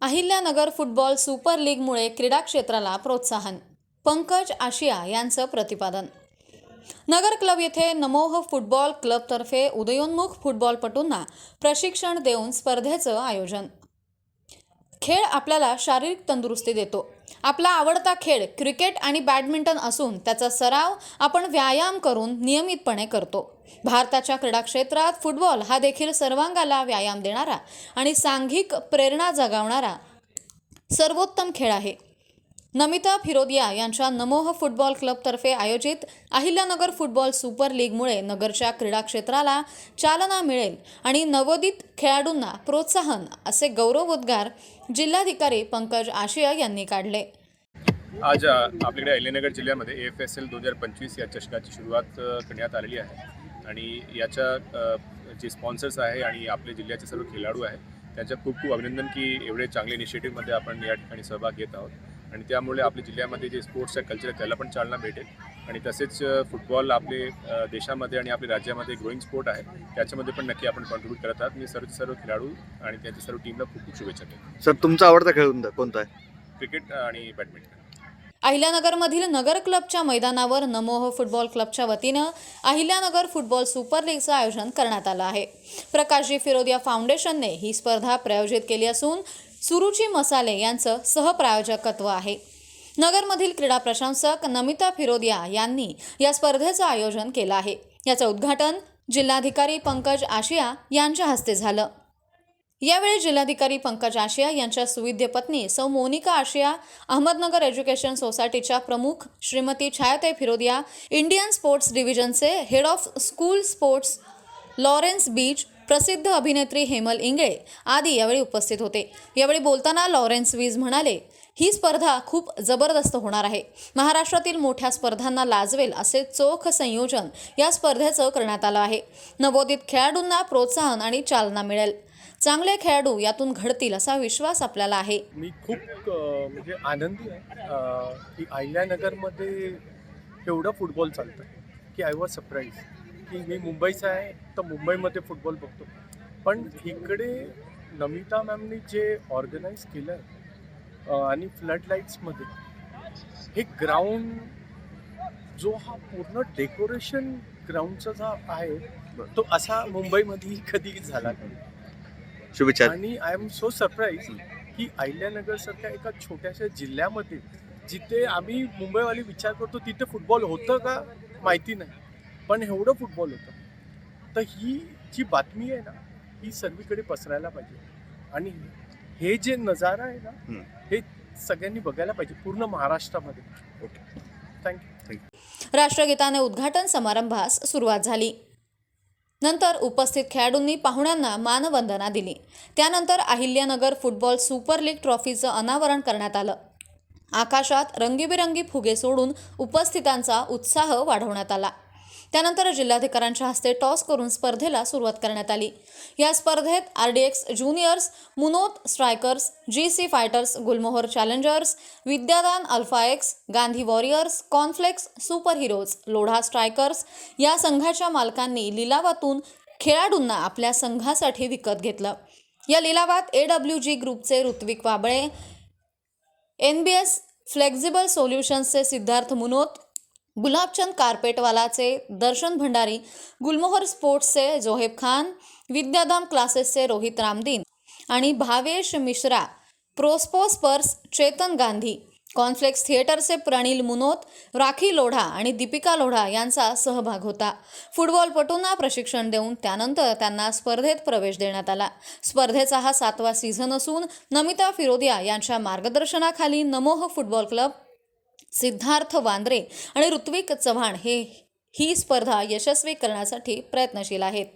Ahilyanagar football super लीगमुळे क्रीडा क्षेत्राला प्रोत्साहन पंकज आशिया यांचं प्रतिपादन. नगर क्लब येथे नमोह फुटबॉल क्लबतर्फे उदयोन्मुख फुटबॉलपटूंना प्रशिक्षण देऊन स्पर्धेचं आयोजन. खेळ आपल्याला शारीरिक तंदुरुस्ती देतो. आपला आवडता खेळ क्रिकेट आणि बॅडमिंटन असून त्याचा सराव आपण व्यायाम करून नियमितपणे करतो. भारताच्या क्रीडा क्षेत्रात फुटबॉल हा देखील सर्वांगाला व्यायाम देणारा आणि सांघिक प्रेरणा जगावणारा सर्वोत्तम खेळ आहे. नमिता फिरोदिया यांच्या नमोह फुटबॉल क्लबतर्फे आयोजित अहिल्यानगर फुटबॉल सुपर लीगमुळे नगरच्या क्रीडा क्षेत्राला चालना मिळेल आणि नवोदित खेळाडूंना प्रोत्साहन असे गौरवोद्गार जिल्हाधिकारी पंकज आशिया यांनी काढले. आज आपल्याकडे अहिल्यानगर जिल्ह्यामध्ये एफ एस एल दोन हजार पंचवीस या चषकाची सुरुवात करण्यात आलेली आहे. आणि याच्या जे स्पॉन्सर्स आहे आणि आपले जिल्ह्याचे सर्व खेळाडू आहे त्यांच्या खूप खूप अभिनंदन की एवढे चांगले इनिशिएटिव्हमध्ये आपण या ठिकाणी सहभाग घेत आहोत. आणि त्यामुळे आपल्या जिल्ह्यामध्ये जे स्पोर्ट्सचं कल्चर आहे त्याला पण चालना भेटेल. आणि तसेच फुटबॉल आपले देशामध्ये आणि आपल्या राज्यामध्ये ग्रोईंग स्पोर्ट आहे त्याच्यामध्ये पण नक्की आपण कॉन्ट्रीब्यूट करत आहात. मी सर्व सर्व खेळाडू आणि त्यांच्या सर्व टीमला खूप खूप शुभेच्छा देतो. सर तुमचा आवडता खेळ कोणता- कोणता आहे? क्रिकेट आणि बॅडमिंटन अहिल्यानगरमधील नगर क्लबच्या मैदानावर नमोह फुटबॉल क्लबच्या वतीनं अहिल्यानगर फुटबॉल सुपर लीगचं आयोजन करण्यात आलं आहे. प्रकाशजी फिरोदिया फाउंडेशनने ही स्पर्धा प्रायोजित केली असून सुरुची मसाले यांचं सहप्रायोजकत्व आहे. नगरमधील क्रीडा प्रशंसक नमिता फिरोदिया यांनी या स्पर्धेचं आयोजन केलं आहे. याचं उद्घाटन जिल्हाधिकारी पंकज आशिया यांच्या हस्ते झालं. यावेळी जिल्हाधिकारी पंकज आशिया यांच्या सुविद्य पत्नी सौ मोनिका आशिया अहमदनगर एज्युकेशन सोसायटीच्या प्रमुख Shrimati छायाते Firodia Indian sports डिव्हिजनचे head of school sports Lawrence Beach प्रसिद्ध अभिनेत्री हेमल इंगळे आदी यावेळी उपस्थित होते. यावेळी बोलताना लॉरेन्स वीज म्हणाले ही स्पर्धा खूप जबरदस्त होणार आहे. महाराष्ट्रातील मोठ्या स्पर्धांना लाजवेल असे चोख संयोजन या स्पर्धेचं करण्यात आलं आहे. नवोदित खेळाडूंना प्रोत्साहन आणि चालना मिळेल. चांगले खेळाडू यातून घडतील असा विश्वास आपल्याला आहे. मी खूप म्हणजे आनंदी आहे की अहिल्यानगरमध्ये एवढं फुटबॉल चालतं की आय वॉज सरप्राईज. की मी मुंबईचा आहे तर मुंबईमध्ये फुटबॉल बघतो. पण इकडे नमिता मॅमनी जे ऑर्गनाईज केलं आहे आणि फ्लड लाईट्समध्ये हे ग्राउंड जो हा पूर्ण डेकोरेशन ग्राउंडचा जो आहे तो असा मुंबईमध्ये कधी झाला नाही. शुभेच्छा. आणि आय एम सो सरप्राईज की अहिल्यानगर सारख्या एका छोट्याशा जिल्ह्यामध्ये जिथे आम्ही मुंबईवाली विचार करतो तिथे फुटबॉल होतं का? माहिती नाही. पण एवढं फुटबॉल होतं. तर ही जी बातमी आहे ना ही सर्वीकडे पसरायला पाहिजे. आणि हे जे नजारा आहे ना. हे सगळ्यांनी बघायला पाहिजे पूर्ण महाराष्ट्रामध्ये. थँक्यू राष्ट्रगीताने उद्घाटन समारंभास सुरुवात झाली. नंतर उपस्थित खेळाडूंनी पाहुण्यांना मानवंदना दिली. त्यानंतर अहिल्यानगर फुटबॉल सुपर लीग ट्रॉफीचं अनावरण करण्यात आलं. आकाशात रंगीबेरंगी फुगे सोडून उपस्थितांचा उत्साह वाढवण्यात आला. त्यानंतर जिल्हाधिकाऱ्यांच्या हस्ते टॉस करून स्पर्धेला सुरुवात करण्यात आली. या स्पर्धेत R D X juniors Munot strikers G C fighters Gulmohar challengers Vidyadan alpha X Gandhi warriors Conflex super heroes Lodha strikers या संघाच्या मालकांनी लिलावातून खेळाडूंना आपल्या संघासाठी विकत घेतलं. या लिलावात ए डब्ल्यू जी ग्रुपचे Rutvik Wable N B S flexible सोल्युशन्सचे Siddharth Munot Gulabchand कार्पेटवालाचे दर्शन भंडारी गुलमोहर स्पोर्ट्सचे जोहेब खान विद्याधाम क्लासेसचे रोहित रामदीन आणि भावेश मिश्रा प्रोस्पोस्पर्स चेतन गांधी कॉन्फ्लेक्स थिएटरचे प्रणील मुनोत राखी लोढा आणि दीपिका लोढा यांचा सहभाग होता. फुटबॉलपटूंना प्रशिक्षण देऊन त्यानंतर त्यांना स्पर्धेत प्रवेश देण्यात आला. स्पर्धेचा हा सातवा सीझन असून नमिता फिरोदिया यांच्या मार्गदर्शनाखाली नमोह फुटबॉल क्लब सिद्धार्थ वांद्रे आणि ऋत्विक चव्हाण हे ही स्पर्धा यशस्वी करण्यासाठी प्रयत्नशील आहेत.